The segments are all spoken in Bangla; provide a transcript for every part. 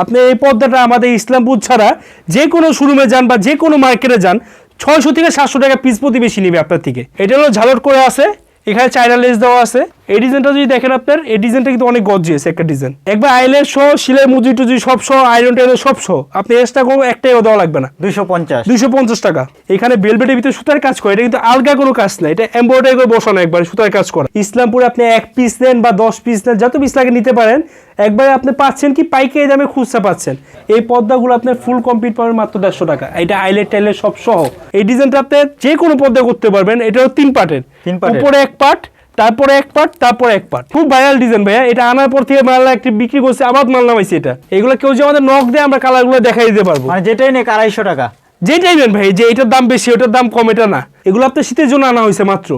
আপনি এই পর্দাটা আমাদের ইসলামপুর ছাড়া যে কোনো শোরুমে যান বা যে কোনো মার্কেটে যান, ছয়শো থেকে সাতশো টাকা পিস প্রতি বেশি নেবে আপনার থেকে। এটা হলো ঝালট করে আছে, এখানে চাইনা লেস দেওয়া আছে। এই ডিজাইনটা যদি দেখেন আপনার এই ডিজাইনটা কিন্তু অনেক গর্জিয়াস একটা ডিজাইন একবার আইলের সহ সিলাই মুজি টুজি সব সহ আয়রন টাইরন সব সহ আপনি এক্সট্রা কোনো একটাইও দেওয়া লাগবে না। দুইশো পঞ্চাশ। দুইশো পঞ্চাশ টাকা। এখানে বেলবেটের ভিতরে সুতার কাজ করে এটা কিন্তু আলগা কোনো কাজ না এটা এমব্রয়ডারি করে বসানো একবার সুতার কাজ করা। ইসলামপুরে আপনি এক পিস নেন বা দশ পিস নেন যত পিস লাগে নিতে পারেন। একবারে আপনি পাচ্ছেন কি পাইকারি দামে খুচরা পাচ্ছেন। এই পর্দাগুলো আপনার ফুল কমপ্লিট পাবেন মাত্র দেড়শো টাকা। এটা আইলেট টাইলের সব সহ। এই ডিজাইনটা আপনি যে কোনো পর্দা করতে পারবেন এটা হলো তিন পার্টের তিন পার্টের। উপরে এক পার্ট তারপরে এক পার্ট তারপরে এক পার্ট। খুব ভাইরাল ডিজাইন ভাইয়া। এটা আনার পর থেকে মাল একটি বিক্রি করছে আবার মাল নামাইছে এটা। এগুলো কেউ যে আমাদের নখ দিয়ে আমরা কালারগুলো দেখাই দিতে পারব। মানে যেটাই নেই আড়াইশো টাকা। যেটাই নেন ভাই যে এটার দাম বেশি ওটার দাম কম এটা না। এগুলো আপনার শীতের জন্য আনা হয়েছে মাত্র।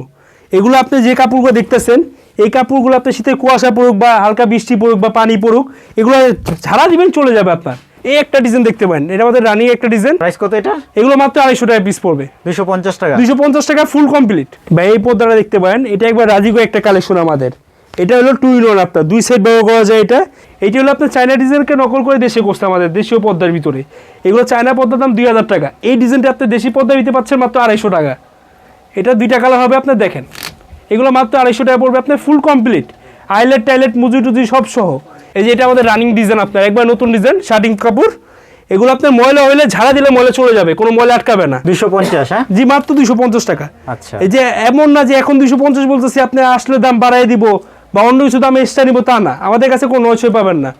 এগুলো আপনি যে কাপড়গুলো দেখতেছেন এই কাপড়গুলো আপনার শীতের কুয়াশা পড়ুক বা হালকা বৃষ্টি পড়ুক বা পানি পড়ুক এগুলো ঝাড়া দিবেন চলে যাবে আপনার। এই একটা ডিজাইন দেখতে পারেন। এটা আমাদের রানিং একটা ডিজাইন প্রাইস কত এটা? এগুলো মাত্র আড়াইশো টাকা পিস পড়বে। দুইশো পঞ্চাশ টাকা। দুইশো পঞ্চাশ টাকা ফুল কমপ্লিট বা এই পর্দাটা দেখতে পারেন এটা একবার রাজিগো একটা কালেকশন আমাদের। এটা হলো টু ইন ওয়ান আপনার দুই সাইড ব্যবহার করা যায় এটা। এটি হলো আপনার চায়না ডিজাইনকে নকল করে দেশে করছে আমাদের দেশীয় পর্দার ভিতরে। এগুলো চায়না পর্দার দাম দুই হাজার টাকা। এই ডিজাইনটা আপনি দেশি পর্দা দিতে পাচ্ছেন মাত্র আড়াইশো টাকা। এটা দুইটা কালার হবে আপনার দেখেন। এগুলো মাত্র আড়াইশো টাকা পড়বে আপনার ফুল কমপ্লিট আইলেট টাইলেট মুজি টুজি সব সহ এই যে এটা আমাদের রানিং ডিজাইন আপনার একবার নতুন ডিজাইন শার্টিং কাপড় এগুলো আপনার ময়লা হইলে ঝাড়া দিলে ময়লা চলে যাবে কোনো ময়লা আটকাবে না। দুইশো পঞ্চাশ হ্যাঁ? জি মাত্র দুইশো পঞ্চাশ টাকা। আচ্ছা। এই যে এমন না যে এখন দুশো পঞ্চাশ বলতেছি আপনি আসলে দাম বাড়াই দিব বা অন্য কিছু দাম এক্সট্রা নিব তা না। আমাদের কাছে কোনো নয় পাবেন না।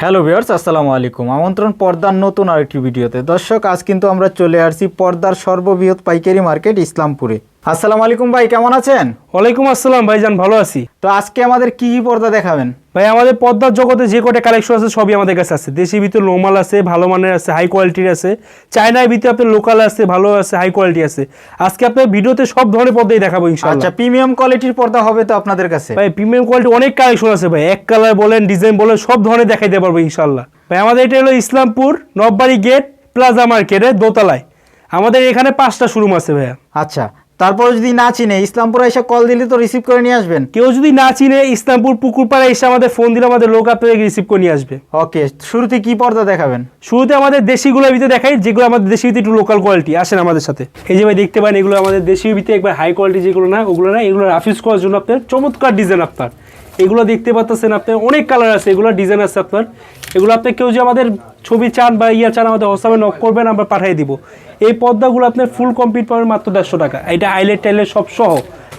হ্যালো ভিউয়ার্স আসসালামু আলাইকুম। আমন্ত্রণ পর্দার নতুন আরেকটি ভিডিওতে। দর্শক আজ কিন্তু আমরা চলে আসছি পর্দার সর্ববৃহৎ পাইকারি মার্কেট ইসলামপুরে। আসসালামু আলাইকুম ভাই কেমন আছেন? ওয়ালাইকুম আসসালাম ভাইজান ভালো আছি। তো আজকে আমাদের কি কি পর্দা দেখাবেন? ভাই আমাদের পদ্মার জগতে যে কটা কালেকশন আছে সবই আমাদের কাছে আছে। দেশি ভিতরে নোমাল আছে ভালো মানের আছে হাই কোয়ালিটির আছে। চায়নার ভিতরে আপনার লোকাল আছে ভালো আছে হাই কোয়ালিটি আছে। আজকে আপনার ভিডিওতে সব ধরনের পর্দাই দেখাবো ইনশাআল্লাহ। আচ্ছা প্রিমিয়াম কোয়ালিটির পর্দা হবে তো আপনাদের কাছে? ভাই প্রিমিয়াম কোয়ালিটি অনেক কালেকশন আছে ভাই। এক কালার বলেন ডিজাইন বলেন সব ধরনের দেখাইতে পারব ইনশাল্লাহ ভাই আমাদের এটা হলো ইসলামপুর নববাড়ি গেট প্লাজা মার্কেটের দোতলায়। আমাদের এখানে পাঁচটা শোরুম আছে ভাইয়া। আচ্ছা তারপরে যদি না চিনে ইসলামপুরে এসে কল দিলে তো রিসিভ করে নিয়ে আসবেন। কেউ যদি না চিনে ইসলামপুর পুকুরপাড়া এসে আমাদের ফোন দিলে আমাদের লোক আপনাদের রিসিভ করে নিয়ে আসবে। ওকে শুরুতে কি পর্দা দেখাবেন? শুরুতে আমাদের দেশিগুলোর ভিতরে দেখাই যেগুলো আমাদের দেশি ভিতরে একটু লোকাল কোয়ালিটি আসেন আমাদের সাথে। এই যে ভাই দেখতে পান এগুলো আমাদের দেশি ভিতরে একবার হাই কোয়ালিটি যেগুলো না ওগুলো না এগুলো রাফিউজ করার জন্য আপনার চমৎকার ডিজাইন আপনার। এগুলো দেখতে পাচ্ছেন আপনার অনেক কালার আছে এগুলো ডিজাইন আছে আপনার। এগুলো আপনি কেউ যে আমাদের ছবি চান বা ইয়া চান আমাদের হোয়াটসঅ্যাপে নক করবেন আমরা পাঠিয়ে দিব। এই পর্দাগুলো আপনার ফুল কমপ্লিট পাবেন মাত্র দেড়শো টাকা। এটা আইলেট টাইলেট সব সহ।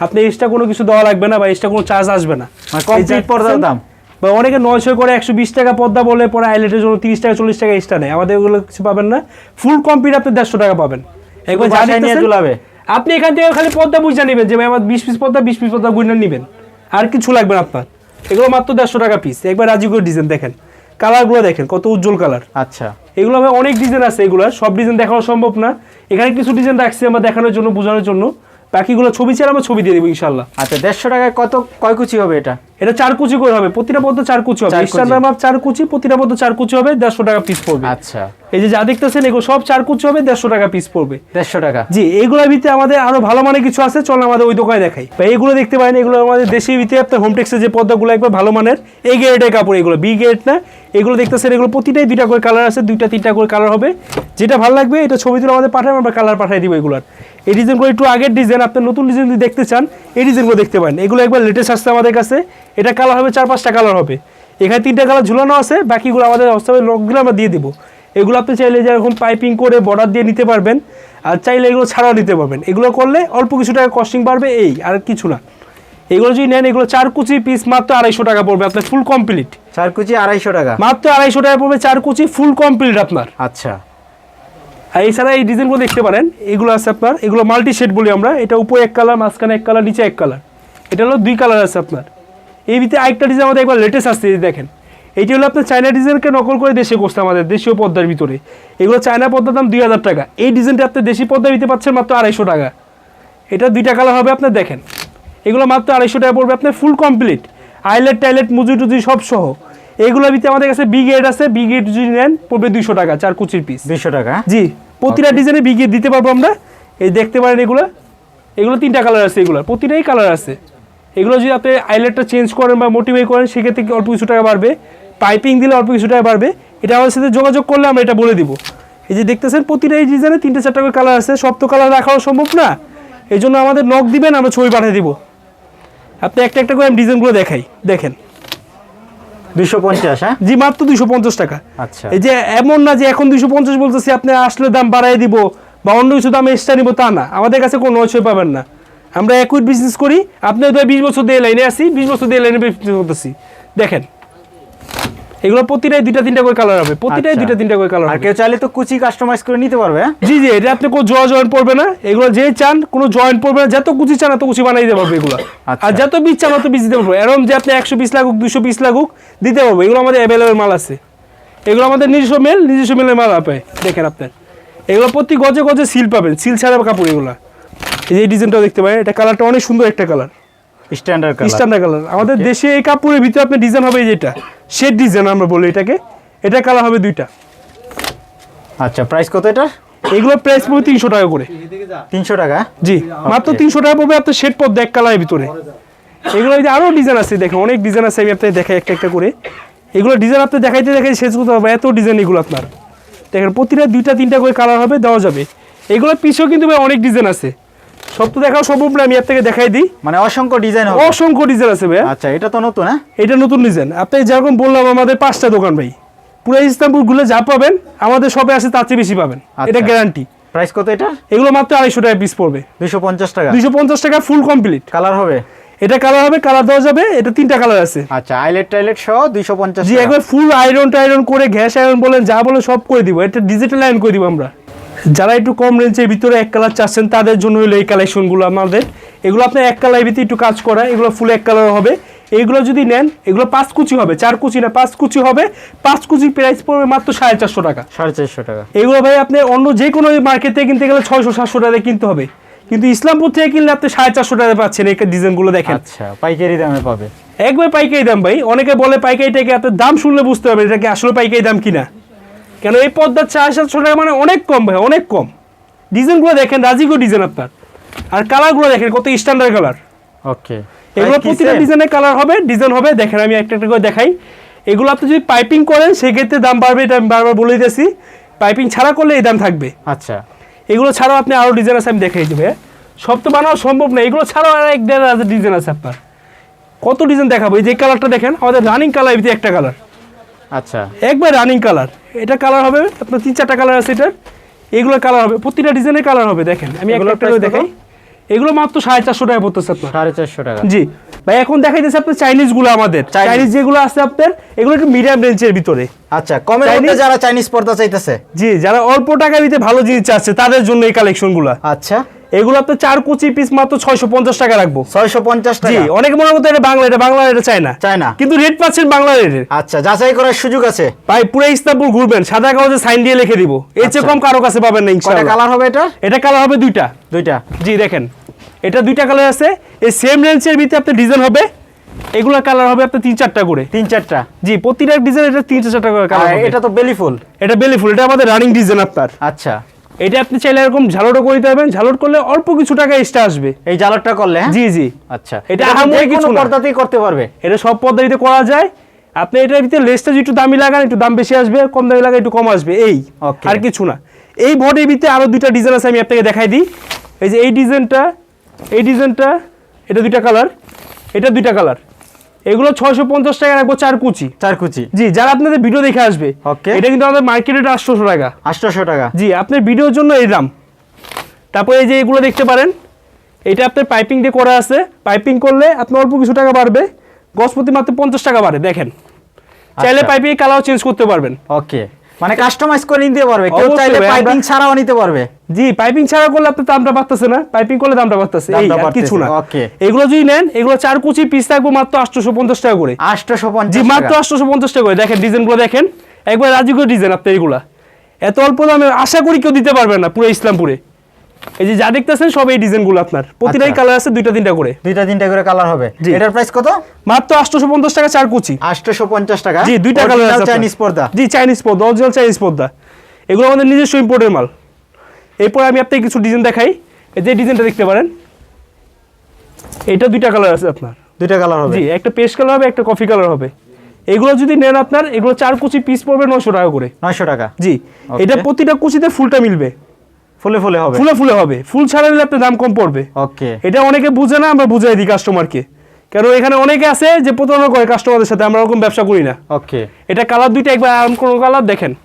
আপনি এক্সট্রা কোনো কিছু দেওয়া লাগবে না বা এক্সট্রা কোনো চার্জ আসবে না। মানে এই যে পর্দার দাম? বা অনেকে নয়শো করে একশো বিশ টাকা পদ্মা বলে পরে হাইলাইটের জন্য তিরিশ টাকা চল্লিশ টাকা এক্সট্রা নেয়। আমাদের ওগুলো কিছু পাবেন না। ফুল কমপ্লিট আপনি দেড়শো টাকা পাবেন। একবার? আপনি এখান থেকে খালি পদ্মা বুঝে নেবেন যে ভাই আমার বিশ পিস পদ্মা বিশ পিস পদ্মা বুঝে নেবেন। আর কিছু লাগবে আপনার। এগুলো মাত্র দেড়শো টাকা পিস একবার রাজি করে ডিজাইন দেখেন। কালারগুলো দেখেন কত উজ্জ্বল কালার। আচ্ছা। এগুলো আমার অনেক ডিজাইন আছে এগুলো সব ডিজাইন দেখানো সম্ভব না। এখানে কিছু ডিজাইন রাখছি আমরা দেখানোর জন্য বোঝানোর জন্য। বাকিগুলো ছবি ছাড়া আমরা ছবি দিয়ে দেবো ইনশাল্লাহ আচ্ছা দেড়শো টাকায় কত কয়কুচি হবে এটা? এটা চার কুচি করে হবে প্রতিটা পদ্ম চার কুচি হবে। কুচি। মাপ চার কুচি প্রতিটা পদ্ম চার কুচি হবে দেড়শো টাকা পিস পড়বে। আচ্ছা। এই যে যা দেখতেছেন এগুলো সব চার কুচি হবে দেড়শো টাকা পিস পড়বে। দেড়শো টাকা। জি এইগুলোর ভিতরে আমাদের আরও ভালো মানের কিছু আছে চল আমাদের ওই দোকানে দেখাই। বা এগুলো দেখতে পারেন এগুলো আমাদের দেশি ভিতরে আপনার হোমটেক্সের যে পদ্মাগুলো একবার ভালো মানের এই গ্রেডের কাপড় এগুলো বি গ্রেড না? এগুলো দেখতেছেন এগুলো প্রতিটাই দুইটা করে কালার আছে দুইটা তিনটা করে কালার হবে। যেটা ভালো লাগবে এটা ছবি তুলে আমাদের পাঠাবেন আমরা কালার পাঠিয়ে দিব এগুলোর। এই ডিজাইনগুলো একটু আগের ডিজাইন আপনি নতুন ডিজাইন যদি দেখতে চান এই ডিজাইনগুলো দেখতে পারেন। এগুলো একবার লেটেস্ট আসছে আমাদের কাছে। এটা কালার হবে চার পাঁচটা কালার হবে। এখানে তিনটা কালার ঝুলানো আছে বাকিগুলো আমাদের হোয়াটসঅ্যাপে লকগুলো আমরা দিয়ে দিব। এগুলো আপনি চাইলে যে এখন পাইপিং করে বর্ডার দিয়ে নিতে পারবেন আর চাইলে এগুলো ছাড়াও নিতে পারবেন। এগুলো করলে অল্প কিছু টাকা কস্টিং বাড়বে এই আর কিছু না। এগুলো যদি নেন এগুলো চার কুচি পিস মাত্র আড়াইশো টাকা পড়বে আপনার ফুল কমপ্লিট চার কুচি আড়াইশো টাকা? মাত্র আড়াইশো টাকা পড়বে চার কুচি ফুল কমপ্লিট আপনার। আচ্ছা। আর এছাড়া এই ডিজাইনগুলো দেখতে পারেন এগুলো আছে আপনার এগুলো মাল্টি শেড বলি আমরা এটা উপরে এক কালার মাঝখানে এক কালার নিচে এক কালার এটা হলো দুই কালার আছে আপনার। এই ভিতরে আরেকটা ডিজাইন আমাদের একবার লেটেস্ট আসছে দেখেন। এইটি হলো আপনার চায়না ডিজাইনকে নকল করে দেশে করছে আমাদের দেশীয় পদ্মার ভিতরে। এগুলো চায়না পদ্মার দাম দুই হাজার টাকা। এই ডিজাইনটা আপনি দেশি পদ্মা দিতে পাচ্ছেন মাত্র আড়াইশো টাকা। এটা দুইটা কালার হবে আপনার দেখেন। এগুলো মাত্র আড়াইশো টাকা পড়বে আপনার ফুল কমপ্লিট আইলেট টাইলেট মুজি টুজি সব সহ। এইগুলোর ভিতরে আমাদের কাছে বি গ্রেড আছে বি গ্রেড যদি নেন পড়বে দুইশো টাকা চার কুচির পিস দুইশো টাকা? জি প্রতিটা ডিজাইনে বিঘিয়ে দিতে পারব আমরা। এই দেখতে পারেন এগুলো। এগুলো তিনটা কালার আছে এগুলো প্রতিটাই কালার আছে। এগুলো যদি আপনি আইলেটটা চেঞ্জ করেন বা মোটিভাই করেন সেক্ষেত্রে অল্প কিছু টাকা বাড়বে? পাইপিং দিলে অল্প কিছু টাকা বাড়বে। এটা আমাদের সাথে যোগাযোগ করলে আমরা এটা বলে দিব। এই যে দেখতেছেন প্রতিটা এই ডিজাইনে তিনটে চারটা করে কালার আছে। সব তো কালার রাখাও সম্ভব না। এই জন্য আমাদের নখ দিবেন আমরা ছবি পাঠিয়ে দিব। আপনি একটা একটা করে আমি ডিজাইনগুলো দেখাই। দেখেন। দুইশো পঞ্চাশ হ্যাঁ? জি মাত্র দুইশো পঞ্চাশ টাকা। আচ্ছা। এই যে এমন না যে এখন দুইশো পঞ্চাশ বলতেছি আপনি আসলে দাম বাড়াই দিব বা অন্য কিছু দাম এক্সট্রা নিব তা না। আমাদের কাছে কোনো নয় পাবেন না। আমরা একুইট বিজনেস করি। আপনি তো বিশ বছর দিয়ে লাইনে আসি বিশ বছর দিয়ে লাইনে বিজনেস করতেছি। দেখেন এগুলো প্রতিটাই দুইটা তিনটা করে কালার হবে। প্রতিটাই আচ্ছা। দুইটা তিনটা করে কালার আর কেউ চাইলে তো কুচি কাস্টমাইজ করে নিতে পারবে হ্যাঁ? জি জি এটা আপনি কোনো জয় জয়েন্ট পড়বে না। এগুলো যে চান কোনো জয়েন্ট পড়বে না। যত কুচি চান এত কুচি বানাই দিতে পারবে এগুলো। আচ্ছা। আর যত পিস চান তত পিস দিতে পারব। এরকম যে আপনি একশো পিস লাগুক দুশো পিস লাগুক দিতে পারব। এগুলো আমাদের অ্যাভেলেবেল মাল আছে। এগুলো আমাদের নিজস্ব মেল নিজস্ব মেলের মাল আপে দেখেন আপনার। এগুলো প্রতি গজে গজে সিল পাবেন। সিল ছাড়া কাপড় এগুলো। এই যে ডিজাইনটা দেখতে পারেন এটা কালারটা অনেক সুন্দর একটা colour. Standard colour. Standard colour. আমাদের দেশে এই কাপড়ের ভিতরে আপনার ডিজাইন হবে এই যেটা শেড ডিজাইন আমরা বলি এটাকে। এটা কালার হবে দুইটা। আচ্ছা প্রাইস কত এটা এগুলো প্রাইস পড়বে তিনশো টাকা করে। তিনশো টাকা? জি মাত্র তিনশো টাকা পড়বে আপনার শেড পথ এক কালারের ভিতরে। এগুলো যে আরও ডিজাইন আছে দেখেন অনেক ডিজাইন আছে আমি আপনাকে দেখাই একটা একটা করে। এগুলো ডিজাইন আপনি দেখাইতে দেখাই শেষ করতে হবে এত ডিজাইন এগুলো আপনার। দেখেন প্রতিটা দুইটা তিনটা করে কালার হবে দেওয়া যাবে। এগুলো পিছেও কিন্তু ভাই অনেক ডিজাইন আছে। সব তো দেখাও সম্ভব না আমি আপনাকে দেখাই দিই। মানে অসংখ্য ডিজাইন হবে। অসংখ্য ডিজাইন আছে ভাই আচ্ছা এটা তো নতুন হ্যাঁ? এটা নতুন ডিজাইন আপনি যেরকম বললাম আমাদের পাঁচটা দোকান ভাই। পুরো ইসলামপুর ঘুরলে যা পাবেন আমাদের শপে আসে তার চেয়ে বেশি পাবেন। এটা আচ্ছা। গ্যারান্টি প্রাইস কত এটা? এগুলো মাত্র আড়াইশো টাকা পিস পড়বে। দুইশো পঞ্চাশ টাকা। দুইশো পঞ্চাশ টাকা ফুল কমপ্লিট কালার হবে? এটা কালার হবে কালার দেওয়া যাবে এটা তিনটা কালার আছে। আচ্ছা আইলেট টাইলেট সহ দুইশো পঞ্চাশ জি একবার ফুল আয়রন টাইরন করে গ্যাস আয়রন বলেন যা বলে সব করে দিব। এটা ডিজিটাল আয়রন করে দিব আমরা। যারা একটু কম রেঞ্জের ভিতরে এক কালার চাচ্ছেন তাদের জন্য হলো এই কালেকশনগুলো আমাদের। এগুলো আপনার এক কালারের ভিতরে একটু কাজ করা এগুলো ফুল এক কালার হবে। এগুলো যদি নেন এগুলো পাঁচ কুচি হবে চার কুচি না পাঁচ কুচি হবে। পাঁচ কুচি প্রাইস পড়বে মাত্র সাড়ে চারশো টাকা। সাড়ে চারশো টাকা। এগুলো ভাই আপনি অন্য যে কোনো মার্কেট থেকে কিনতে গেলে ছয়শো সাতশো টাকা কিনতে হবে। কিন্তু ইসলামপুর থেকে কিনলে আপনি সাড়ে চারশো টাকা পাচ্ছেন এই ডিজাইনগুলো দেখেন। আচ্ছা পাইকারি দামে পাবে। একবার পাইকারি দাম ভাই অনেকে বলে পাইকারিটাকে আপনার দাম শুনলে বুঝতে হবে এটা কি আসলে পাইকারি দাম কিনা। কেন এই পদ্মার চার সাতশো টাকা মানে অনেক কম ভাই অনেক কম। ডিজাইনগুলো দেখেন রাজিগো ডিজাইন আপনার। আর কালারগুলো দেখেন কত স্ট্যান্ডার্ড কালার ওকে এগুলো প্রতিটা ডিজাইনের কালার হবে ডিজাইন হবে। দেখেন আমি একটা একটা করে দেখাই। এগুলো আপনি যদি পাইপিং করেন সেক্ষেত্রে দাম বাড়বে এটা আমি বারবার বলে দিয়েছি পাইপিং ছাড়া করলে এই দাম থাকবে। আচ্ছা। এগুলো ছাড়াও আপনি আরও ডিজাইন আছে আমি দেখাই দেবো হ্যাঁ? সব তো বানানো সম্ভব না। এগুলো ছাড়াও আর এক দেড় হাজার ডিজাইন আছে আপনার। কত ডিজাইন দেখাবো? এই যে কালারটা দেখেন আমাদের রানিং কালার একটা কালার আচ্ছা। একবার রানিং কালার এটা কালার হবে আপনার তিন চারটা কালার আছে এটার এগুলো কালার হবে প্রতিটা ডিজাইনের কালার হবে দেখেন আমি একটা? দেখাই। এগুলো মাত্র সাড়ে চারশো টাকা পড়তেছে আপনার। সাড়ে চারশো টাকা। জি ভাই এখন দেখাইতেছে আপনার চাইনিজগুলো আমাদের। চাইনিজ যেগুলো আছে আপনার এগুলো একটু মিডিয়াম রেঞ্জের ভিতরে। আচ্ছা কমে মধ্যে যারা চাইনিজ পর্দা চাইতেছে? জি যারা অল্প টাকার ভিতরে ভালো জিনিস চাচ্ছে তাদের জন্য এই কালেকশন কালেকশনগুলো আচ্ছা। এগুলো চার কুচি পিস মাত্র ছয়শো পঞ্চাশ টাকা রাখব। ছয়শো পঞ্চাশ জি টাকা। অনেকে মনে করতে এটা বাংলা এটা বাংলা এটা চায় না চায় না কিন্তু রেট পাচ্ছেন বাংলা রেটের আচ্ছা যাচাই করার সুযোগ আছে? ভাই পুরো ইস্তাম্বুল ঘুরবেন। সাদা কাগজে সাইন দিয়ে লিখে দিব। এর চেয়ে আচ্ছা। কম কারও কাছে পাবেন না ইনশাআল্লাহ। কালার হবে এটা এটা কালার হবে দুইটা। দুইটা। জি দেখেন। এটা দুইটা কালার আছে। এই সেম রেঞ্জের ভিতরে আপনার ডিজাইন হবে। এগুলা কালার হবে আপনার তিন চারটা করে। তিন চারটা। জি প্রতিটা ডিজাইন এটা তিন চারটা করে কালার এটা তো বেলি ফুল এটা বেলি ফুল এটা আমাদের রানিং ডিজাইন আপনার। আচ্ছা। এটা আপনি চাইলে এরকম ঝালটও করে দিতে পারবেন। ঝালট করলে অল্প কিছু টাকা এক্সট্রা আসবে। এই জালারটা করলে হ্যাঁ? জি জি। আচ্ছা। এটা আহামরি কিছু। পর্দাতেই করতে পারবে। এটা সব পদ্ধতিতে করা যায়। আপনি এটার ভিতরে লেসটা একটু দামি লাগান একটু দাম বেশি আসবে কম দামি লাগান একটু কম আসবে। এই. আর কিছু না। এই বডির ভিতরে আরও দুইটা ডিজাইন আছে আমি আপনাকে দেখাই দিই। এই যে এই ডিজাইনটা এই ডিজাইনটা এটা দুইটা কালার এটা দুইটা কালার এগুলো ছয়শো পঞ্চাশ টাকা রাখব চার কুচি। চার কুচি। জি যারা আপনাদের ভিডিও দেখে আসবে ওকে। এটা কিন্তু আমাদের মার্কেটে আটশোশো টাকা। আটশোশো টাকা। জি আপনার ভিডিওর জন্য এই দাম তারপরে এই যে এগুলো দেখতে পারেন এটা আপনার পাইপিং দিয়ে করা আছে। পাইপিং করলে আপনার অল্প কিছু টাকা বাড়বে। গজপতি মাত্র পঞ্চাশ টাকা বাড়ে দেখেন। চাইলে। পাইপিং কালার চেঞ্জ করতে পারবেন। ওকে। মানে কাস্টমাইজ করে নিতে পারবে। কেউ চাইলে পাইপিং ছাড়াও নিতে পারবে। জি পাইপিং ছাড়া করলে আপনার দামটা বাড়তেছে না। পাইপিং করলে দামটা বাড়তেছে। এই আর কিছু না। ওকে এগুলো যদি নেন এগুলো চার কুচি পিস থাকবে মাত্র আটশোশো পঞ্চাশ টাকা করে। আটশোশো জি মাত্র টাকা। আটশোশো পঞ্চাশ টাকা করে। দেখেন ডিজাইনগুলো দেখেন। একবার রাজুকের ডিজাইন আপনি এগুলা। এত অল্প দামে আশা করি কেউ দিতে পারবে না পুরো ইসলামপুরে। এই যে যা দেখতেছেন সব এই ডিজাইনগুলো আপনার। প্রতিটাই আচ্ছা। কালার আছে দুইটা তিনটা করে। দুইটা তিনটা করে কালার হবে। এটার প্রাইস কত? মাত্র আটশোশো পঞ্চাশ টাকা চার কুচি। আটশোশো পঞ্চাশ টাকা? জি দুইটা কালার আছে চাইনিজ পর্দা? জি চাইনিজ পর্দা অরিজিনাল চাইনিজ পর্দা। এগুলো আমাদের নিজস্ব ইম্পোর্টের মাল। এরপর আমি আপনাকে কিছু ডিজাইন দেখাই। এই যে ডিজাইনটা দেখতে পারেন। এটা দুইটা কালার আছে আপনার। দুইটা কালার হবে। জি একটা পেস্ট কালার হবে একটা কফি কালার হবে। এগুলো যদি নেন আপনার এগুলো চার কুচি পিস পড়বে নশো টাকা করে। নয়শো টাকা। জি এটা প্রতিটা কুচিতে ফুলটা মিলবে। ফুলে ফুলে হবে। ফুলে ফুলে হবে। ফুল ছাড়া নিলে আপনার দাম কম পড়বে। ওকে। এটা অনেকে বুঝে না আমরা বুঝাই দিই কাস্টমারকে কারণ এখানে অনেকে আছে যে প্রতারণা করে কাস্টমারদের সাথে আমরা ওরকম ব্যবসা করি না। ওকে। এটা কালার দুইটা একবার আরাম কোনো কালার দেখেন।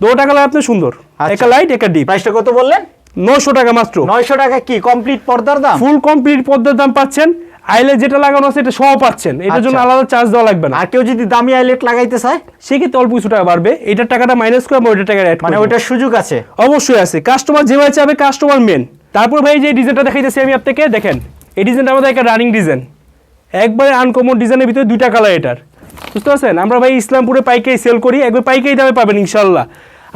দুটা কালার আপনি সুন্দর। আচ্ছা। একটা লাইট একটা ডিপ প্রাইসটা কত বললেন? নশো টাকা মাত্র। নয়শো টাকা কি? কমপ্লিট পর্দার দাম? ফুল কমপ্লিট পর্দার দাম পাচ্ছেন আইলে যেটা লাগানো আছে এটা সহ পাচ্ছেন। এটার জন্য আচ্ছা। আলাদা চার্জ দেওয়া লাগবে না। আর কেউ যদি দামি আইলেট লাগাইতে চায়? সেক্ষেত্রে অল্প কিছু টাকা বাড়বে। এটার টাকাটা মাইনাস করে আমরা ওইটার টাকা অ্যাড মানে মানে ওইটার সুযোগ আছে? অবশ্যই আছে। কাস্টমার যেভাবে চাবে কাস্টমার মেন তারপর ভাই যে ডিজাইনটা দেখাইতেছি আমি আপনাকে দেখেন। এই ডিজাইনটা আমাদের একটা রানিং ডিজাইন একবারে আনকমন ডিজাইনের ভিতরে দুইটা কালার এটার। বুঝতে পারছেন? আমরা ভাই ইসলামপুরে পাইকারি সেল করি একবার পাইকারি দামে পাবেন ইনশাল্লাহ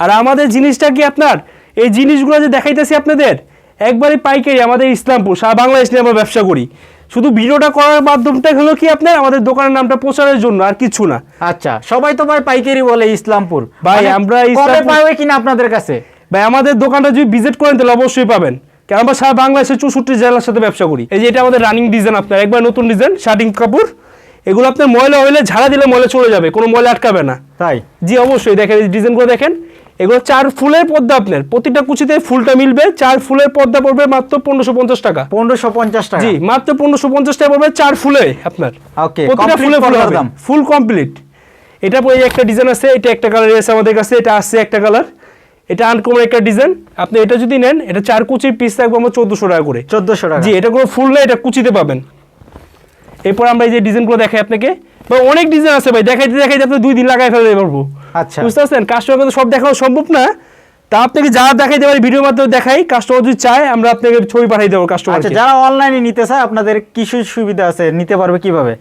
আর আমাদের জিনিসটা কি আপনার? এই জিনিসগুলো যে দেখাইতেছি আপনাদের একবারে পাইকারি আমাদের ইসলামপুর সারা বাংলাদেশ নিয়ে আমরা ব্যবসা করি। শুধু ভিডিওটা করার মাধ্যমটা হলো কি আপনার? আমাদের দোকানের নামটা প্রচারের জন্য আর কিছু না। আচ্ছা সবাই তো ভাই পাইকারি বলে ইসলামপুর। ভাই, মানে আমরা কবে পাবে কিনা আপনাদের কাছে? ভাই আমাদের দোকানটা যদি ভিজিট করেন তাহলে অবশ্যই পাবেন। কারণ আমরা সারা বাংলাদেশের চৌষট্টি জেলার সাথে ব্যবসা করি। এই যে এটা আমাদের রানিং ডিজাইন আপনার একবার নতুন ডিজাইন শার্টিং কাপড়। এগুলো আপনার ময়লা হইলে ঝাড়া দিলে ময়লা চলে যাবে কোনো ময়লা আটকাবে না। তাই? জি অবশ্যই। দেখেন এই ডিজাইনগুলো দেখেন। এগুলো চার ফুলের পর্দা আপনার। প্রতিটা কুচিতে ফুলটা মিলবে চার ফুলের পর্দা পড়বে মাত্র পনেরোশো পঞ্চাশ টাকা। পনেরোশো পঞ্চাশ টাকা। জি মাত্র পনেরোশো পঞ্চাশ টাকা পড়বে চার ফুলে আপনার। প্রতিটা ফুলে ফুলে দাম। ফুল কমপ্লিট এটা পরে এই একটা ডিজাইন আছে এটা একটা কালার আছে আমাদের কাছে এটা আসছে একটা কালার এটা আনকমন একটা ডিজাইন আপনি এটা যদি নেন এটা চার কুচির পিস থাকবে আমরা চোদ্দোশো টাকা করে। চোদ্দশো টাকা। জি এটা কোনো ফুল না এটা কুচিতে পাবেন। এরপর আমরা এই যে ডিজাইনগুলো দেখাই আপনাকে। ভাই অনেক ডিজাইন আছে ভাই দেখাইতে দেখাইতে আপনি দুই দিন লাগাই ফেলতে পারব আচ্ছা। বুঝতে পারছেন কাস্টমার সব দেখানো সম্ভব না। তা আপনাকে যা দেখাইতে পারি ভিডিওর মাধ্যমে দেখাই। কাস্টমার যদি চায় আমরা আপনাকে ছবি পাঠাই দেবো আচ্ছা যারা অনলাইনে নিতে চায় আপনাদের কি সুবিধা আছে? নিতে পারবে কীভাবে?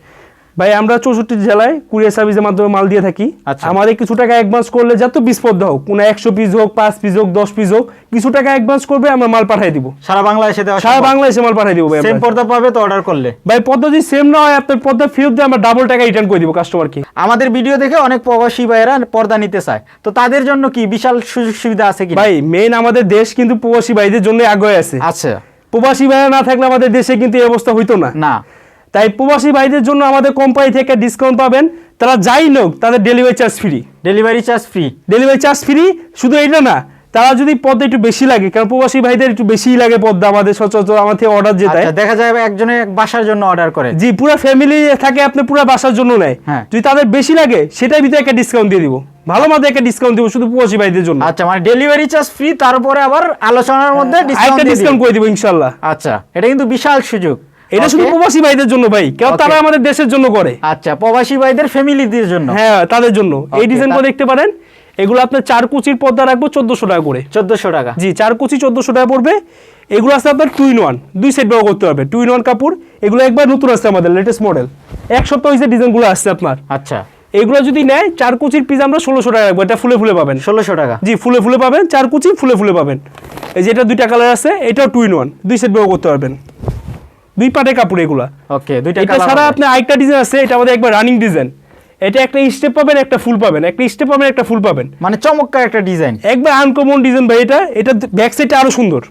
ভাই আমরা চৌষট্টি জেলায় কুরিয়ার সার্ভিসের মাধ্যমে মাল দিয়ে থাকি। আচ্ছা। আমাদের কিছু টাকা অ্যাডভান্স করলে যত পিস পদ্মা হোক কোনো একশো পিস হোক পাঁচ পিস হোক দশ পিস হোক কিছু টাকা অ্যাডভান্স করবে আমরা মাল পাঠাই দিব। সারা বাংলাদেশে সারা বাংলাদেশে মাল পাঠাই দিব ভাই সেম। পর্দা পাবে তো অর্ডার করলে? ভাই পদ্মা যদি সেম না হয় আপনার পদ্মা ফেরত দিয়ে আমরা ডাবল টাকা রিটার্ন করে দিব কাস্টমারকে আমাদের ভিডিও দেখে অনেক প্রবাসী ভাইয়েরা পর্দা নিতে চায়। তো তাদের জন্য কি বিশাল সুযোগ সুবিধা আছে কি ভাই মেন আমাদের দেশ কিন্তু প্রবাসী ভাইদের জন্য আগ্রহ আছে। আচ্ছা। প্রবাসী ভাইরা না থাকলে আমাদের দেশে কিন্তু এই অবস্থা হইতো না। না। তাই প্রবাসী ভাইদের জন্য আমাদের কোম্পানি থেকে ডিসকাউন্ট পাবেন। তারা যাই লোক তাদের delivery charge free delivery charge free delivery charge free শুধু এটা না তারা যদি পদ্মা একটু বেশি লাগে কারণ প্রবাসী ভাইদের একটু বেশিই লাগে পদ্মা আমাদের সচরাচর আমার থেকে অর্ডার যেতে। আচ্ছা দেখা যায় একজনের এক বাসার জন্য অর্ডার করে। জি পুরো ফ্যামিলি থাকে আপনি পুরো বাসার জন্য নেয়। হ্যাঁ। যদি তাদের বেশি লাগে সেটার ভিতরে একটা ডিসকাউন্ট দিয়ে দিব। ভালো মতো একটা ডিসকাউন্ট দিব শুধু প্রবাসী ভাইদের জন্য। আচ্ছা মানে ডেলিভারি চার্জ ফ্রি তারপরে আবার আলোচনার মধ্যে ডিসকাউন্ট ডিসকাউন্ট করে দিব ইনশাল্লাহ আচ্ছা এটা কিন্তু বিশাল সুযোগ। এটা শুধু প্রবাসী ভাইদের জন্য ভাই। কেউ তারা আমাদের দেশের জন্য করে। আচ্ছা প্রবাসী ভাইদের ফ্যামিলিদের জন্য? হ্যাঁ তাদের জন্য। এই ডিজাইনগুলো দেখতে পারেন। এগুলো আপনার চার কুচির পর্দা রাখব চোদ্দশো টাকা করে। চোদ্দশো টাকা। জি চার কুচি চোদ্দশো টাকা পড়বে। এগুলো আছে আপনার টু ইন ওয়ান দুই সেট ব্যবহার করতে হবে। টু ইন ওয়ান কাপড়। এগুলো একবার নতুন আসছে আমাদের লেটেস্ট মডেল এক সপ্তাহ হয়েছে ডিজাইনগুলো আসছে আপনার। আচ্ছা। এগুলো যদি নেয় চার কুচির পিস আমরা ষোলোশো টাকা রাখব। এটা ফুলে ফুলে পাবেন। ষোলোশো টাকা। জি ফুলে ফুলে পাবেন। চার কুচি ফুলে ফুলে পাবেন। এই যে এটা দুইটা কালার আছে এটাও টু ইন ওয়ান দুই সেট ব্যবহার করতে পারবেন। দুই পাটে কাপড় এগুলা। ওকে দুইটা এটা ছাড়া আপনি আরেকটা ডিজাইন আছে এটা আমাদের একবার রানিং ডিজাইন এটা একটা স্টেপ পাবেন একটা ফুল পাবেন। একটা স্টেপ পাবেন একটা ফুল পাবেন। মানে চমৎকার একটা ডিজাইন একবার আনকমন ডিজাইন ভাই এটা এটা ব্যাক সাইডটা আরও সুন্দর।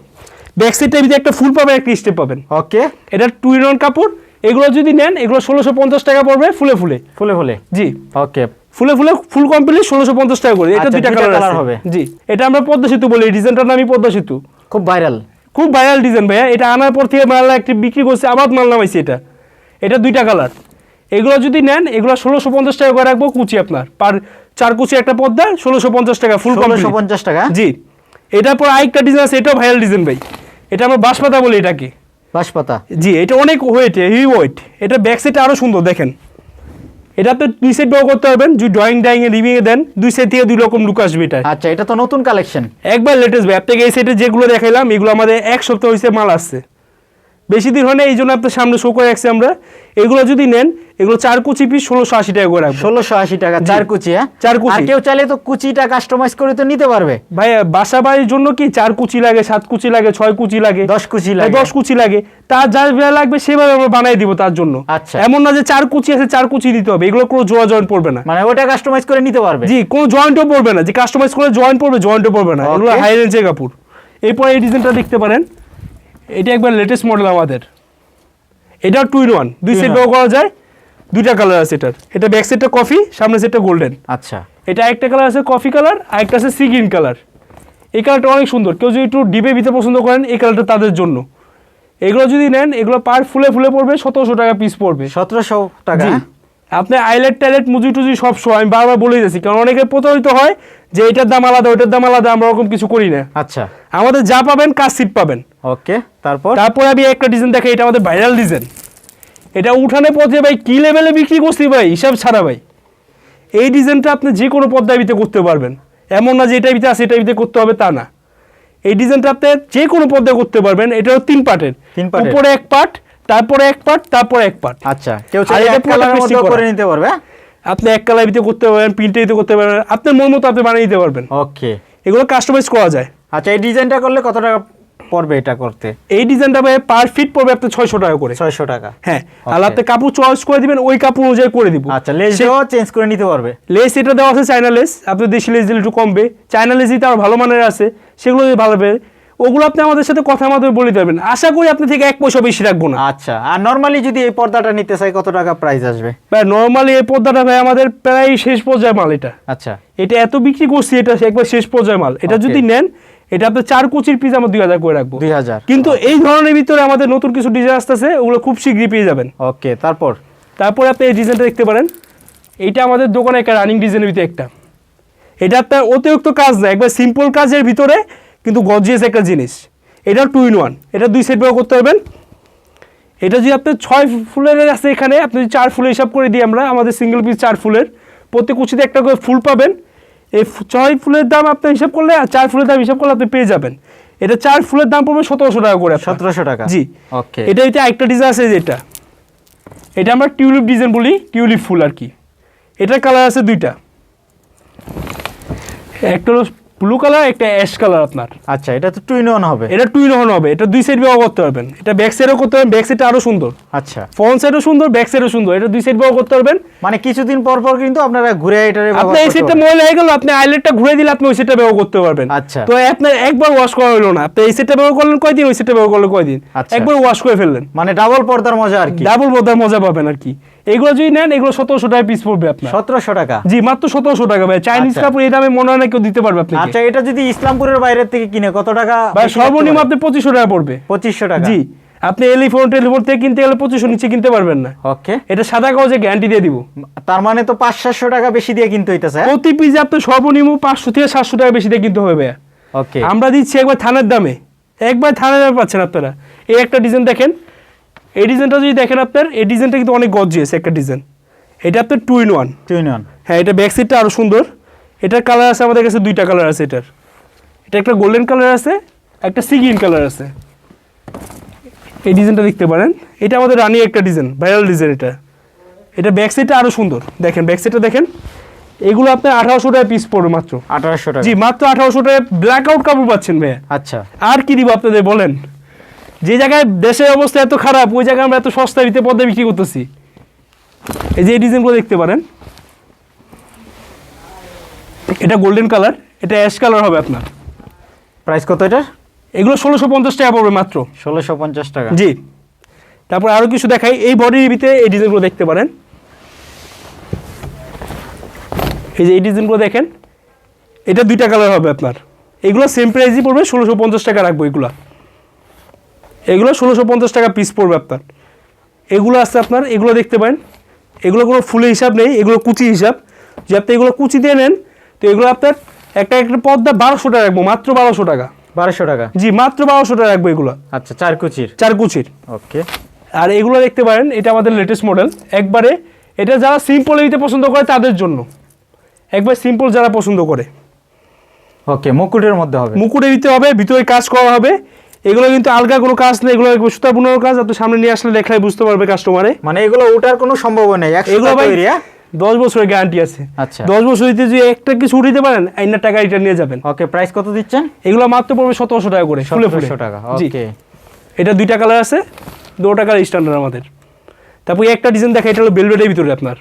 ব্যাক সাইডটার ভিতরে একটা ফুল পাবেন একটা স্টেপ পাবেন। ওকে এটা টু ইন ওয়ান কাপড়। এগুলো যদি নেন এগুলো ষোলোশো পঞ্চাশ টাকা পড়বে ফুলে ফুলে। ফুলে ফুলে? জি। ওকে ফুলে ফুলে ফুল কমপ্লিট ষোলোশো পঞ্চাশ টাকা করে। এটা আচ্ছা, দুইটা কালার হবে। জি। এটা আমরা পদ্মা সেতু বলি ডিজাইনটার নামই পদ্মা সেতু। খুব ভাইরাল খুব ভাইরাল ডিজাইন ভাইয়া। এটা আনার পর থেকে মাল একটি বিক্রি করছে আবার মাল নামাইছে এটা। এটা দুইটা কালার এগুলো যদি নেন এগুলো ষোলোশো পঞ্চাশ টাকা করে রাখব কুচি আপনার। পার চার কুচি একটা পদ্মা ষোলোশো পঞ্চাশ টাকা ফুল ষোলোশো পঞ্চাশ টাকা? জি। এটার পর আরেকটা ডিজাইন আছে এটাও ভাইরাল ডিজাইন ভাই। এটা আমরা বাঁশপাতা বলি এটাকে। বাঁশপাতা। জি এটা অনেক ওয়েট হেভি ওয়েট এটা ব্যাক সাইডটা আরও সুন্দর দেখেন। এটা তো দুই সাইড ব্যবহার করতে পারবেন। যদি ড্রয়িং ডাইং এ লিভিং এ দেন দুই সাইড থেকে দুই রকম লুক আসবে এটা আচ্ছা এটা তো নতুন কালেকশন একবার লেটেস্ট ভাই থেকে এই সাইডে যেগুলো দেখাইলাম এগুলো আমাদের এক সপ্তাহ হয়েছে মাল আসছে। বেশি দিন হয় না এই জন্য আপনার সামনে শো করে রাখছি আমরা। এগুলো যদি নেন এগুলো চার কুচি পিস ষোলোশো আশি টাকা করে রাখব। ষোলোশো আশি টাকা চার কুচি হ্যাঁ? চার কুচি। আর কেউ চাইলে তো কুচিটা কাস্টমাইজ করে তো নিতে পারবে। ভাই বাসা বাড়ির জন্য কি চার কুচি লাগে সাত কুচি লাগে ছয় কুচি লাগে? দশ কুচি লাগে। দশ কুচি লাগে। তার যা যা লাগবে সেভাবে আমরা বানাই দিব তার জন্য। আচ্ছা। এমন না যে চার কুচি আছে চার কুচি দিতে হবে। এগুলো কোনো জোড়া জয়েন্ট পড়বে না। মানে ওটা কাস্টমাইজ করে নিতে পারবে। জি কোনো জয়েন্টও পড়বে না। যে কাস্টমাইজ করে জয়েন্ট পড়বে জয়েন্টও পড়বে না. এগুলো হাই রেঞ্জের কাপড়। এরপর এই ডিজাইনটা দেখতে পারেন। এটা একবার লেটেস্ট মডেল আমাদের। এটা টু ইন ওয়ান দুই সেট one। ব্যবহার করা যায় দুইটা কালার আছে এটার। এটা ব্যাক সেটটা কফি সামনে সাইডটা গোল্ডেন আচ্ছা। এটা একটা কালার আছে কফি কালার আর একটা আছে সি গ্রিন কালার এই কালারটা অনেক সুন্দর। কেউ যদি একটু ডিপে ভিতরে পছন্দ করেন এই কালারটা তাদের জন্য। এগুলো যদি নেন এগুলো পার ফুলে ফুলে পড়বে সতেরোশো টাকা পিস পড়বে। সতেরোশো টাকা? আপনি আইলেট টাইলেট মুজি টুজি সব সময় আমি বারবার বলে যাচ্ছি কারণ অনেকে প্রতারিত হয় যে এটার দাম আলাদা ওইটার দাম আলাদা আমরা ওরকম কিছু করি না। আচ্ছা। আমাদের যা পাবেন কাজ সিট পাবেন? ওকে তারপর? তারপরে আমি একটা ডিজাইন দেখাই এটা আমাদের ভাইরাল ডিজাইন এটা উঠানে পথে ভাই কি লেভেলে বিক্রি করছি ভাই? হিসাব ছাড়া ভাই। এই ডিজাইনটা আপনি যে কোনো পদ্মায় ভিতরে করতে পারবেন। এমন না যে এটার ভিতরে আছে এটার ভিতরে করতে হবে তা না। এই ডিজাইনটা আপনি যে কোনো পদ্মায় করতে পারবেন এটাও তিন পার্টের। তিন পার্টের। উপরে এক পার্ট তারপরে এক পার্ট তারপরে এক পার্ট। আচ্ছা কেউ চাইলে এটা এক পুরোটা কালারের মধ্যে করে। নিতে পারবে আপনি এক কালার ভিতরে করতে পারবেন প্রিন্টের ভিতরে করতে পারবেন আপনার মন মতো আপনি বানিয়ে দিতে পারবেন। ওকে এগুলো কাস্টমাইজ করা যায়। আচ্ছা এই ডিজাইনটা করলে কত টাকা পড়বে এটা করতে। এই ডিজাইনটা ভাই পার ফিট পড়বে আপনার ছয়শো টাকা করে। ছয়শো টাকা। হ্যাঁ আর আপনি কাপড় চয়েস করে দিবেন ওই কাপড় অনুযায়ী করে দিব। আচ্ছা লেস চেঞ্জ করে নিতে পারবে। লেস এটা দেওয়া আছে চায়না লেস আপনি দেশি লেস দিলে একটু কমবে। চায়না লেস দিতে আর ভালো মানের আছে সেগুলো যদি ভালো হবে। ওগুলো আপনি আমাদের সাথে কথা মাধ্যমে বলে দেবেন। আশা করি আপনি থেকে এক পয়সা বেশি রাখব না। আচ্ছা আর নর্মালি যদি এই পর্দাটা নিতে চাই কত টাকা প্রাইস আসবে? ভাই নর্মালি এই পর্দাটা ভাই আমাদের প্রায় শেষ পর্যায়ে মাল এটা। আচ্ছা। এটা এত বিক্রি করছি এটা একবার শেষ পর্যায়ে মাল। এটা যদি নেন এটা আপনি চার কুচির পিস আমরা দুই হাজার করে রাখব। দুই হাজার। কিন্তু এই ধরনের ভিতরে আমাদের নতুন কিছু ডিজাইন আসতেছে ওগুলো খুব শীঘ্রই পেয়ে যাবেন। ওকে তারপর? তারপরে আপনি এই ডিজাইনটা দেখতে পারেন। এইটা আমাদের দোকানে একটা রানিং ডিজাইনের ভিতরে একটা। এটা আপনার অতিরিক্ত কাজ না একবার সিম্পল কাজের ভিতরে কিন্তু গজিয়াস একটা জিনিস। এটা টু ইন ওয়ান এটা দুই সেট ব্যবহার করতে পারবেন। এটা যদি আপনি ছয় ফুলের আছে এখানে আপনি যদি চার ফুলের হিসাব করে দিই আমরা আমাদের সিঙ্গেল পিস চার ফুলের প্রতি কুচিতে একটা করে ফুল পাবেন। এই ছয় ফুলের দাম আপনি হিসাব করলে আর চার ফুলের দাম হিসাব করলে আপনি পেয়ে যাবেন। এটা চার ফুলের দাম পড়বে সতেরোশো টাকা করে সতেরোশো টাকা? জি। ওকে। এটা এটা একটা ডিজাইন আছে যেটা। এটা আমরা টিউলিপ ডিজাইন বলি টিউলিপ ফুল আর কি। এটার কালার আছে দুইটা। একটা হলো ব্লু কালার একটা অ্যাশ কালার আপনার। আচ্ছা এটা তো টু ইন ওয়ান হবে। এটা টুই নহন হবে এটা দুই সাইড ব্যবহার করতে পারবেন। এটা ব্যাক সাইডও করতে পারবেন ব্যাক সাইডটা আরও সুন্দর। আচ্ছা। ফ্রন্ট সাইডও সুন্দর ব্যাক সাইডও সুন্দর এটা দুই সাইড ব্যবহার করতে পারবেন। মানে কিছুদিন পর পর কিন্তু আপনারা ঘুরে এটারে আপনি এই পারবেন। ময়লা হয়ে গেল আপনি আইলেটটা ঘুরে দিলে আপনি ওই সেটটা ব্যবহার করতে পারবেন। আচ্ছা। তো আপনার একবার ওয়াশ করা হলো না আপনি এই সেটটা ব্যবহার করলেন কয়দিন ওই সেটটা ব্যবহার করলেন কয়দিন? আচ্ছা। একবার ওয়াশ করে ফেললেন। মানে ডাবল পর্দার মজা আর কি। ডাবল পর্দার মজা পাবেন আর কি। এগুলো যদি নেন এগুলো সতেরোশো টাকা পিস পড়বে আপনার। সতেরোশো টাকা? জি মাত্র সতেরোশো টাকা ভাই। চাইনিজ আচ্ছা। কাপড় এই দামে মনে হয় না কেউ দিতে পারবে আপনি আচ্ছা এটা যদি ইসলামপুরের বাইরের থেকে কিনে কত টাকা ভাই সর্বনিম্ন আপনি পঁচিশশো টাকা পড়বে। পঁচিশশো টাকা? জি আপনি এলিফোন টেলিফোন থেকে কিনতে গেলে পঁচিশশো নিচে কিনতে পারবেন না। ওকে। এটা সাদা কাগজে গ্যারান্টি দিয়ে দিব। তার মানে তো পাঁচ সাতশো টাকা বেশি দিয়ে কিনতে হইতেছে হ্যাঁ? প্রতি পিসে আপনি সর্বনিম্ন পাঁচশো থেকে সাতশো টাকা বেশি দিয়ে কিনতে হবে ভাইয়া। ওকে। আমরা দিচ্ছি একবার থানার দামে। একবার থানের দামে পাচ্ছেন আপনারা। এই একটা ডিজাইন দেখেন। এই ডিজাইনটা যদি দেখেন আপনার এই ডিজাইনটা কিন্তু অনেক গর্জিয়াস একটা ডিজাইন। এটা আপনার two in one two in one হ্যাঁ এটা ব্যাক সাইডটা আরও সুন্দর। এটার কালার আছে আমাদের কাছে দুইটা কালার আছে এটার। এটা একটা গোল্ডেন কালার আছে একটা সি গ্রিন কালার আছে। এই ডিজাইনটা দেখতে পারেন। এটা আমাদের রানি একটা ডিজাইন ভাইরাল ডিজাইন এটা। এটা ব্যাক সাইডটা আরও সুন্দর। দেখেন ব্যাক সাইডটা দেখেন। এগুলো আপনার আঠারোশো টাকা পিস পড়বে মাত্র। আঠারোশো টাকা। জি মাত্র আঠারোশো টাকা ব্ল্যাক আউট কাপড় পাচ্ছেন ভাইয়া। আচ্ছা। আর কি দিব আপনাদের বলেন? যে জায়গায় দেশের অবস্থা এত খারাপ ওই জায়গায় আমরা এত সস্তা ভিতরে পদ্মা বিক্রি করতেছি। এই যে এই ডিজাইনগুলো দেখতে পারেন। এটা গোল্ডেন কালার এটা অ্যাশ কালার হবে আপনার। প্রাইস কত এটা এগুলো ষোলোশো পঞ্চাশ টাকা পড়বে মাত্র। ষোলোশো পঞ্চাশ টাকা। জি। তারপর আরও কিছু দেখাই এই বডির ভিতরে এই ডিজাইনগুলো দেখতে পারেন। এই যে এই ডিজাইনগুলো দেখেন এটা দুইটা কালার হবে আপনার। এগুলো সেম প্রাইসই পড়বে ষোলোশো পঞ্চাশ টাকা রাখব এগুলো। এগুলো ষোলোশো পঞ্চাশ টাকা পিস পড়বে আপনার। এগুলো আছে আপনার এগুলো দেখতে পারেন। এগুলো কোনো ফুলের হিসাব নেই এগুলো কুচি হিসাব। যে আপনি এগুলো কুচি দিয়ে নেন তো এগুলো আপনার একটা একটা পদ্মা বারোশো টাকা রাখব মাত্র বারোশো টাকা। বারোশো টাকা? জি মাত্র বারোশো টাকা রাখব এগুলো। আচ্ছা চার কুচির? চার কুচির। ওকে। আর এগুলো দেখতে পারেন এটা আমাদের লেটেস্ট মডেল একবারে এটা যারা সিম্পল নিতে পছন্দ করে তাদের জন্য। একবার সিম্পল যারা পছন্দ করে। ওকে মুকুটের মধ্যে হবে। মুকুটে দিতে হবে ভিতরে কাজ করা হবে। এগুলো কিন্তু আলগা কোনো কাজ নেই এগুলো সুতা বুনার কাজ আপনি সামনে নিয়ে আসলে লেখায় বুঝতে পারবে কাস্টমারে মানে এগুলো ওঠার কোনো সম্ভাবনা নেই এগুলো ভাই দশ বছরের গ্যারান্টি আছে। আচ্ছা। দশ বছর দিতে যদি একটা কিছু উঠিতে পারেন আইনার টাকা রিটার্ন নিয়ে যাবেন। ওকে প্রাইস কত দিচ্ছেন? এগুলো মাত্র পড়বে সতেরোশো টাকা করে সতেরোশো টাকা ওকে এটা দুইটা কালার আছে দুটা কালার স্ট্যান্ডার্ড আমাদের। তারপর একটা ডিজাইন দেখা এটা হলো বেলভেটের ভিতরে আপনার।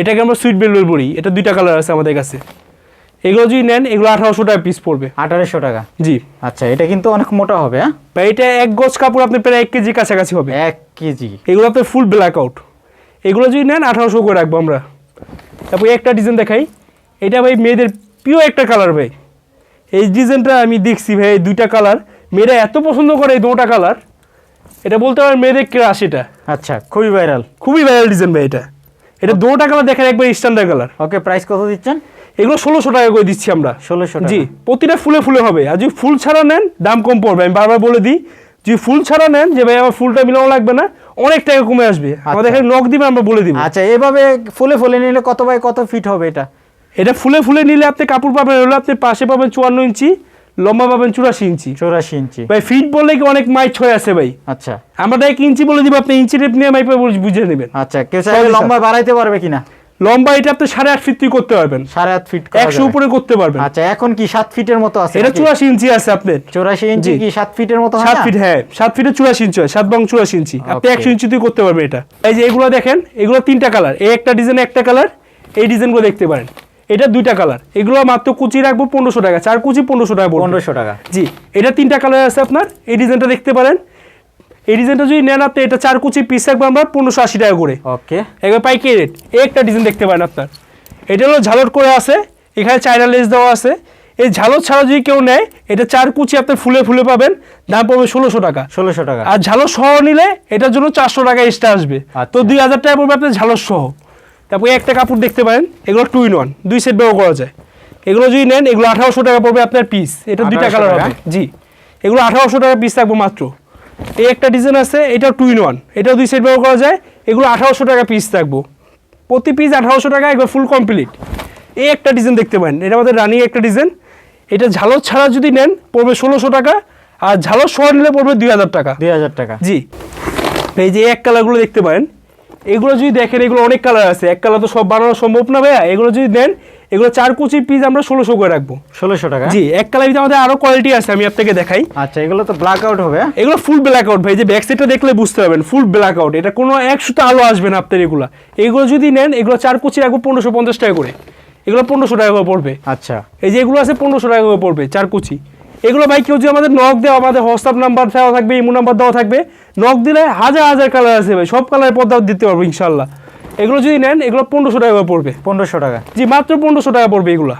এটাকে আমরা সুইট বেলভেট বলি এটা দুইটা কালার আছে আমাদের কাছে। এগুলো যদি নেন এগুলো আঠারোশো টাকা পিস পড়বে। আঠারোশো টাকা? জি। আচ্ছা এটা কিন্তু অনেক মোটা হবে হ্যাঁ? এটা এক গজ কাপড় আপনি প্রায় এক কেজি কাছাকাছি হবে। এক কেজি। এগুলো আপনার ফুল ব্ল্যাক আউট এগুলো যদি নেন আঠারোশো করে রাখব আমরা। তারপর একটা ডিজাইন দেখাই। এটা ভাই মেয়েদের প্রিয় একটা কালার ভাই। এই ডিজাইনটা আমি দেখছি ভাই দুইটা কালার মেয়েরা এত পছন্দ করে এই দুটা কালার এটা বলতে পারেন মেয়েদের ক্রাশ এটা। আচ্ছা খুবই ভাইরাল খুবই ভাইরাল ডিজাইন ভাই এটা। এটা দুটা কালার দেখেন একবার স্ট্যান্ডার্ড কালার ওকে প্রাইস কত দিচ্ছেন? এগুলো ষোলোশো টাকা করে দিচ্ছি আমরা। ষোলোশো জি প্রতিটা ফুলে ফুলে হবে। আর যদি ফুল ছাড়া নেন দাম কম পড়বে আমি বারবার বলে দিই। যদি ফুল ছাড়া নেন যে ভাই আমার ফুলটা মিলানো লাগবে না অনেক টাকা কমে আসবে। আমাদের এখানে নখ দিবে আমরা বলে দিব। আচ্ছা এভাবে ফুলে ফুলে নিলে কত বাই কত ফিট হবে এটা? এটা ফুলে ফুলে নিলে আপনি কাপড় পাবেন হলো আপনি পাশে পাবেন চুয়ান্ন ইঞ্চি লম্বা পাবেন চুরাশি ইঞ্চি। চৌরাশি ইঞ্চি। ভাই ফিট বললে কি অনেক মাইট ছয় আছে ভাই? আচ্ছা। আমরা এক ইঞ্চি বলে দিব আপনি ইঞ্চি টেপ নিয়ে মাইপে বুঝে নেবেন। আচ্ছা কেউ লম্বা বাড়াইতে পারবে কিনা? লম্বা এটা আপনি সাড়ে আট ফিট করতে পারবেন। সাড়ে আট ফিট একশো উপরে করতে পারবেন। আচ্ছা এখন কি সাত ফিটের মতো আছে এটা চুরাশি ইঞ্চি আছে আপনার। চুরাশি ইঞ্চি কি সাত ফিটের মতো সাত? ফিট হ্যাঁ সাত ফিটে চুরাশি ইঞ্চি হয় সাত বং চুরাশি ইঞ্চি। আপনি একশো ইঞ্চি তুই করতে পারবেন এটা। এই যে এগুলো দেখেন এগুলো তিনটা কালার এই একটা ডিজাইন একটা কালার এই ডিজাইনগুলো দেখতে পারেন। এটা দুইটা কালার এগুলো মাত্র কুচি রাখব পনেরোশো টাকা। চার কুচি পনেরোশো টাকা পনেরোশো টাকা। জি এটা তিনটা কালার আছে আপনার। এই ডিজাইনটা দেখতে পারেন। এই ডিজাইনটা যদি নেন আপনি এটা চার কুচি পিস থাকবে আমরা পনেরোশো আশি টাকা করে। ওকে একবার পাইকারি রেট একটা ডিজাইন দেখতে পারেন আপনার। এটা হলো ঝালট করে আছে এখানে চায়না লেস দেওয়া আছে। এই ঝালট ছাড়া যদি কেউ নেয় এটা চার কুচি আপনি ফুলে ফুলে পাবেন দাম পড়বে ষোলোশো টাকা। ষোলোশো টাকা। আর ঝালর সহ নিলে এটার জন্য চারশো টাকা এক্সট্রা আসবে। আচ্ছা। তো দুই হাজার টাকা পড়বে আপনার ঝালর সহ। তারপরে একটা কাপড় দেখতে পারেন এগুলো টু ইন ওয়ান দুই সেট ব্যবহার করা যায়। এগুলো যদি নেন এগুলো আঠারোশো টাকা পড়বে আপনার পিস এটা দুইটা কালার? হবে। জি। এগুলো আঠারোশো টাকা পিস থাকব মাত্র। এই একটা ডিজাইন আছে এটা টু ইন ওয়ান এটাও দুই সেট ব্যবহার করা যায় এগুলো আঠারোশো টাকা পিস থাকব। প্রতি পিস আঠারোশো টাকা একবার ফুল কমপ্লিট এই একটা ডিজাইন দেখতে পারেন এটা আমাদের রানিং একটা ডিজাইন এটা ঝালর ছাড়া যদি নেন পড়বে ষোলোশো টাকা আর ঝালর সহ নিলে পড়বে দুই হাজার টাকা। দুই হাজার টাকা। জি। এই যে এক কালারগুলো দেখতে পারেন এগুলো যদি দেখেন এগুলো অনেক কালার আছে এক কালার তো সব বানানো সম্ভব না ভাইয়া। এগুলো যদি দেন এগুলো চার কুচি পিস আমরা ষোলোশো করে রাখব। ষোলোশো টাকা? জি এক কালার ভিতরে আমাদের আরও কোয়ালিটি আছে আমি আপনাকে দেখাই। আচ্ছা এগুলো তো ব্ল্যাক আউট হবে হ্যাঁ? এগুলো ফুল ব্ল্যাক আউট ভাই যে ব্যাক সাইডটা দেখলে বুঝতে পারবেন ফুল ব্ল্যাক আউট এটা কোনো এক সুতো আলো আসবে না আপনার এগুলো। এগুলো যদি নেন এগুলো চার কুচি রাখব পনেরোশো পঞ্চাশ টাকা করে। এগুলো পনেরোশো টাকা করে পড়বে। আচ্ছা। এই যে এগুলো আছে পনেরোশো টাকা করে পড়বে চার কুচি। এগুলো ভাই কেউ যদি আমাদের নক দেওয়া আমাদের হোয়াটসঅ্যাপ নাম্বার দেওয়া থাকবে ইমো নাম্বার দেওয়া থাকবে নক দিলে হাজার হাজার কালার আছে ভাই সব কালারের পর্দা দিতে পারব ইনশাল্লাহ। এগুলো যদি নেন এগুলো পনেরোশো টাকা পড়বে। পনেরোশো টাকা। জি মাত্র পনেরোশো টাকা পড়বে এগুলো।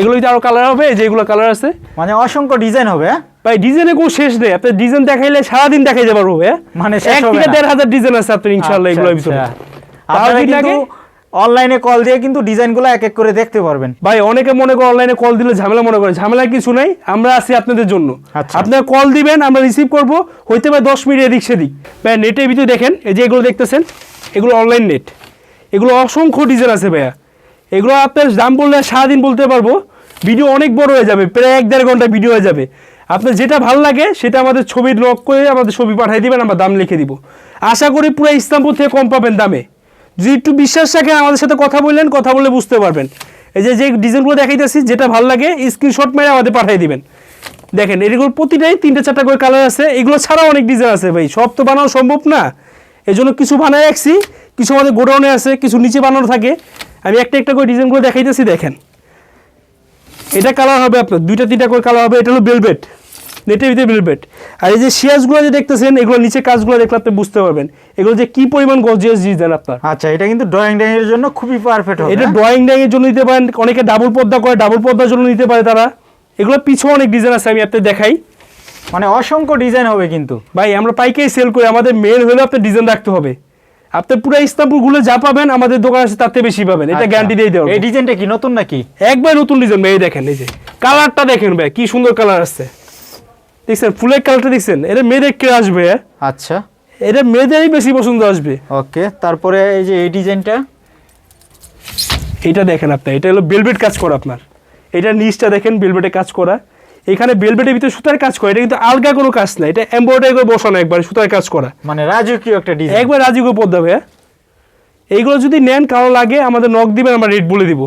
এগুলো যদি আরও কালার হবে যে এগুলো কালার আছে। মানে অসংখ্য ডিজাইন হবে হ্যাঁ? ভাই ডিজাইনে কোনো শেষ নেই। আপনার ডিজাইন দেখাইলে সারাদিন দেখাই যাবার হবে হ্যাঁ? মানে এক থেকে দেড় হাজার ডিজাইন আছে আপনার ইনশাল্লাহ আচ্ছা, এগুলোর ভিতরে। আচ্ছা। অনলাইনে কল দিয়ে কিন্তু ডিজাইনগুলো এক এক করে দেখতে পারবেন। ভাই অনেকে মনে করে অনলাইনে কল দিলে ঝামেলা মনে করে। ঝামেলা কিছু নাই আমরা আছি আপনাদের জন্য। আচ্ছা। আপনারা কল দিবেন আমরা রিসিভ করব হইতে পারে দশ মিনিট এদিক সেদিক। ভাই নেটের ভিতরে দেখেন এই যে এগুলো দেখতেছেন। এগুলো অনলাইন নেট এগুলো অসংখ্য ডিজাইন আছে ভাইয়া। এগুলো আপনার দাম বললে সারাদিন বলতে পারব। ভিডিও অনেক বড় হয়ে যাবে, প্রায় এক দেড় ঘণ্টা ভিডিও হয়ে যাবে। আপনার যেটা ভালো লাগে সেটা আমাদের ছবি লক করে আমাদের ছবি পাঠিয়ে দেবেন, আমরা দাম লিখে দিব। আশা করি পুরো ইসলামপুর থেকে কম পাবেন দামে। যদি একটু বিশ্বাস রাখেন, আমাদের সাথে কথা বললেন কথা বলে বুঝতে পারবেন। এই যে যে ডিজাইনগুলো দেখাইতেছি, যেটা ভালো লাগে স্ক্রিনশট মেরে আমাদের পাঠিয়ে দিবেন। দেখেন, এগুলো প্রতিটাই তিনটে চারটা করে কালার আছে। এগুলো ছাড়াও অনেক ডিজাইন আছে ভাই। সব তো বানানো সম্ভব না। এই জন্য কিছু বানায় রাখছি কিছু আমাদের গোডাউনে আছে কিছু নিচে বানানো থাকে। আমি একটা একটা করে ডিজাইনগুলো দেখাইতেছি দেখেন। এটা কালার হবে আপনার দুইটা তিনটা করে কালার হবে এটা হলো বেলবেট নেটের ভিতরে বেলবেট আর এই যে শিয়াসগুলো যে দেখতেছেন এগুলো নিচে কাজগুলো দেখলে আপনি বুঝতে পারবেন। এগুলো যে কি পরিমাণ গজিয়াস ডিজাইন আপনার। আচ্ছা এটা কিন্তু ড্রয়িং ড্রয়িং এর জন্য খুবই পারফেক্ট হবে এটা হ্যাঁ? ড্রয়িং ডাইং এর জন্য নিতে পারেন অনেকে ডাবল পর্দা করে ডাবল পর্দার জন্য নিতে পারে তারা। এগুলো পিছনে অনেক ডিজাইন আছে আমি আপনাদের দেখাই। মানে অসংখ্য ডিজাইন হবে কিন্তু। ভাই আমরা পাইকারি সেল করি আমাদের মেন হলে আপনার ডিজাইন রাখতে হবে। আপনি পুরো ইস্তাম্বুলগুলো যা পাবেন আমাদের দোকান আছে থেকে বেশি পাবেন। এটা আচ্ছা। গ্যারান্টি দিয়ে দেওয়া এই ডিজাইনটা কি নতুন নাকি? একবার নতুন ডিজাইন ভাই দেখেন এই যে। কালারটা দেখেন ভাই কি সুন্দর কালার আসছে। দেখছেন ফুলের কালারটা দেখছেন? এটা মেয়েদের কে আসবে হ্যাঁ? আচ্ছা। এটা মেয়েদেরই বেশি পছন্দ আসবে। ওকে তারপরে এই যে এই ডিজাইনটা এটা দেখেন আপনার এটা হলো বেলভেট কাজ করা আপনার। এটা নিচটা দেখেন বেলভেটে কাজ করা। এখানে বেলবেটের ভিতরে সুতার কাজ করে এটা কিন্তু আলগা কোনো কাজ না এটা এমব্রয়ডারি করে বসানো একবার সুতার কাজ করা। মানে রাজকীয় একটা ডিজাইন একবার রাজকীয় পদ্মা ভাইয়া এইগুলো যদি নেন কারও লাগে আমাদের নক দিবেন আমরা রেট বলে দিব।